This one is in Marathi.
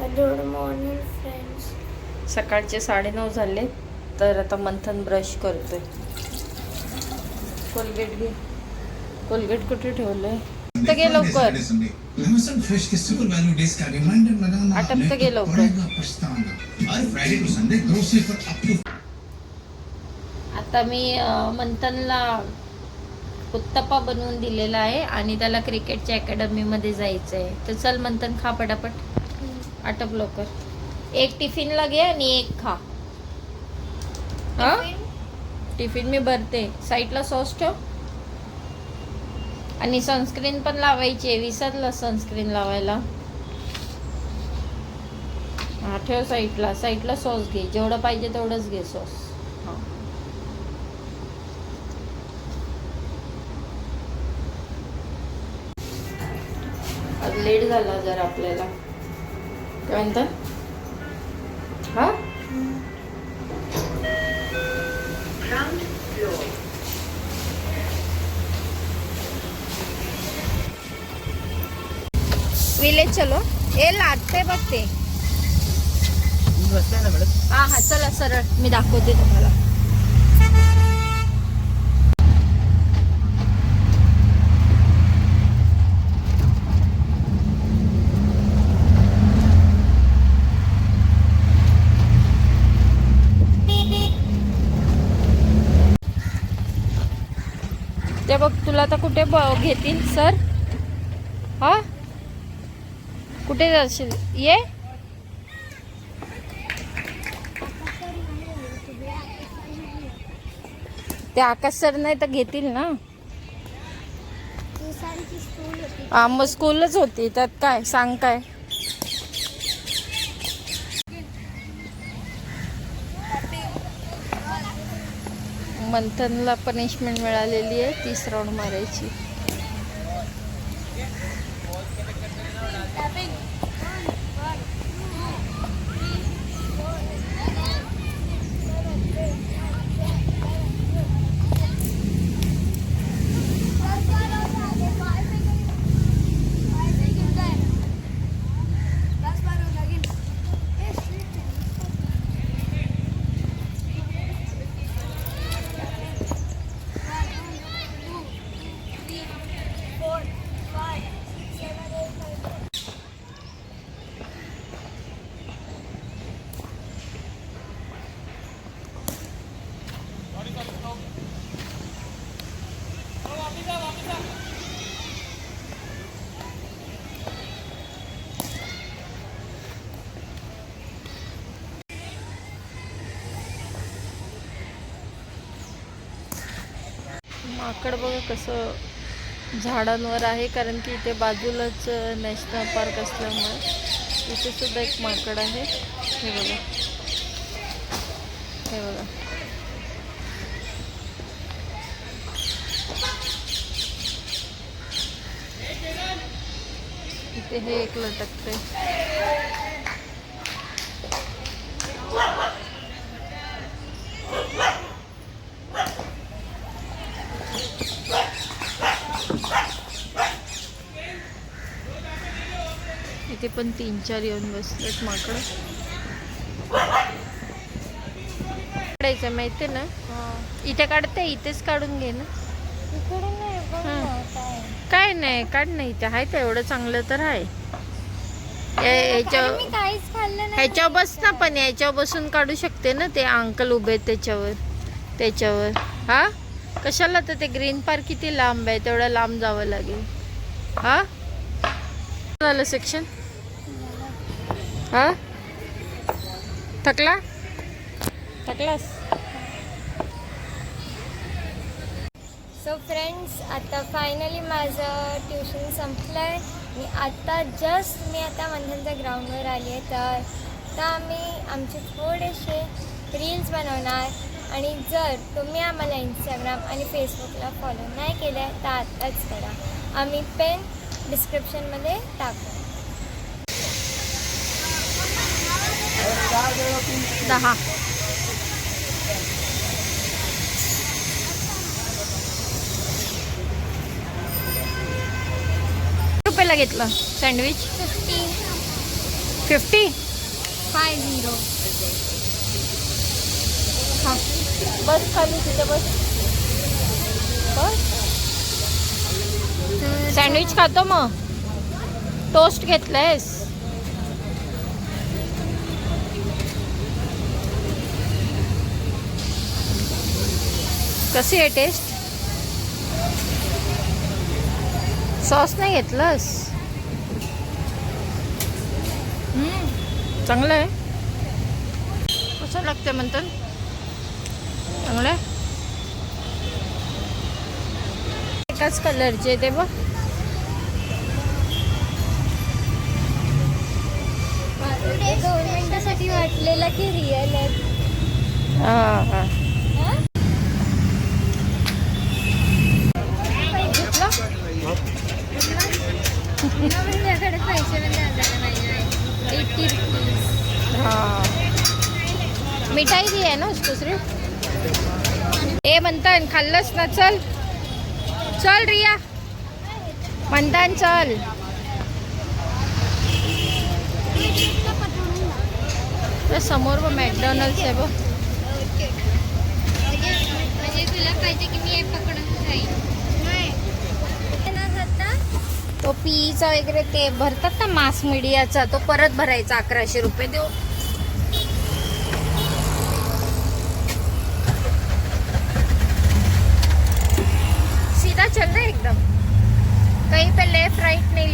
गुड मॉर्निंग फ्रेंड्स सकाळचे साडेनऊ झाले तर आता मंथन ब्रश करतोय. कोलगेट घे. कोलगेट कुठे ठेवलंय? तर गे लवकर. Amazon Fresh के सुपर वैल्यू डेज का रिमाइंडर लगाना अटक नहीं तो तो ये लोग पड़ेगा पछताना. हर फ्राइडे टू संडे ग्रोसरी पर अप टू आता मी मंथनला उत्तप्पा बनवून दिलेला आहे आणि त्याला क्रिकेटच्या अकॅडमीमध्ये जायचं आहे तर चल मंथन खा पटापट. आटप लवकर. एक टिफिनला घे आणि एक खा. हा? टिफिन मी भरते. साईडला सॉस ठेव. आणि सनस्क्रीन पण लावायची आहे. विसरलं सनस्क्रीन लावायला. हा ठेव साईडला साईडला सॉस घे. जेवढं पाहिजे तेवढंच घे सॉस. लेट झाला जर आपल्याला. काय म्हणतात हा विलेज चलो. ए लागते बघ ते हा हा चला सरळ. मी दाखवते तुम्हाला ते बघ तुला आता कुठे ब- घेतील सर? हा? कुठे जाशील? ये. ते आकाश सर नाही तर घेतील ना? हा मग स्कूलच होती. त्यात काय? सांग काय? मंथनला पनिशमेंट मिळालेली आहे तीस राऊंड मारायची. माकड बघा कसं झाडांवर आहे कारण की इथे बाजूलाच नॅशनल पार्क असल्यामुळे इथे सुद्धा एक माकड आहे. हे बघा. हे बघा. इथे हे एक लटकते. इथे पण तीन चार येऊन बसलेत माकड. काढायचं माहिती ना? इथे काढते इथेच काढून घे ना. काय. नाही काढ नाही इथे. आहे एवढं चांगलं तर आहे ह्याच्यावर बस ना पण याच्यावर बसून काढू शकते ना ते अंकल उभे त्याच्यावर. त्याच्यावर. हा? कशाला तर ते ग्रीन पार्क किती लांब आहे तेवढं लांब जावं लागेल. हा? झालं सेक्शन हा? थकला? थकलास? सो फ्रेंड्स आता फायनली माझं ट्युशन संपलं आहे मी आत्ता जस्ट मी आता मंथनच्या ग्राउंडवर आली आहे तर आता आम्ही आमचे थोडेसे रील्स बनवणार. आणि जर तुम्ही आम्हाला इंस्टाग्राम आणि फेसबुकला फॉलो नाही केलं आहे तर आत्ताच करा. आम्ही पेन डिस्क्रिप्शनमध्ये टाकू. दहा. रुपयाला घेतलं? Sandwich fifty fifty five zero बस खाली तिथे बस बस सँडविच खातो मग. टोस्ट घेतलंयस. कशी आहे टेस्ट सॉस नाही घेतलंस? चांगलं आहे. कसं लागतं म्हणतात चांगलं आहे. एकाच कलरचे ते बघ. दोन मिनिटासाठी वाटलेलं की रिअल आहे. हा हा. माझ्याकडे पैसे पण द्यायला रुपीज मिठाई दी आहे ना दुसरी ए म्हणतान खाल्लंस ना चल। चल रिया। म्हणतान चल। समोर व मॅकडॉनल्ड्स आहे बघ म्हणजे तुला पाहिजे की मी पकडत पकडून जाईल तो पीईचा वगैरे ते भरतात ना मास मीडियाचा तो परत भरायचा अकराशे रुपये देऊ सीधा चल रहा है एकदम. कहीं पे लेफ्ट राइट नहीं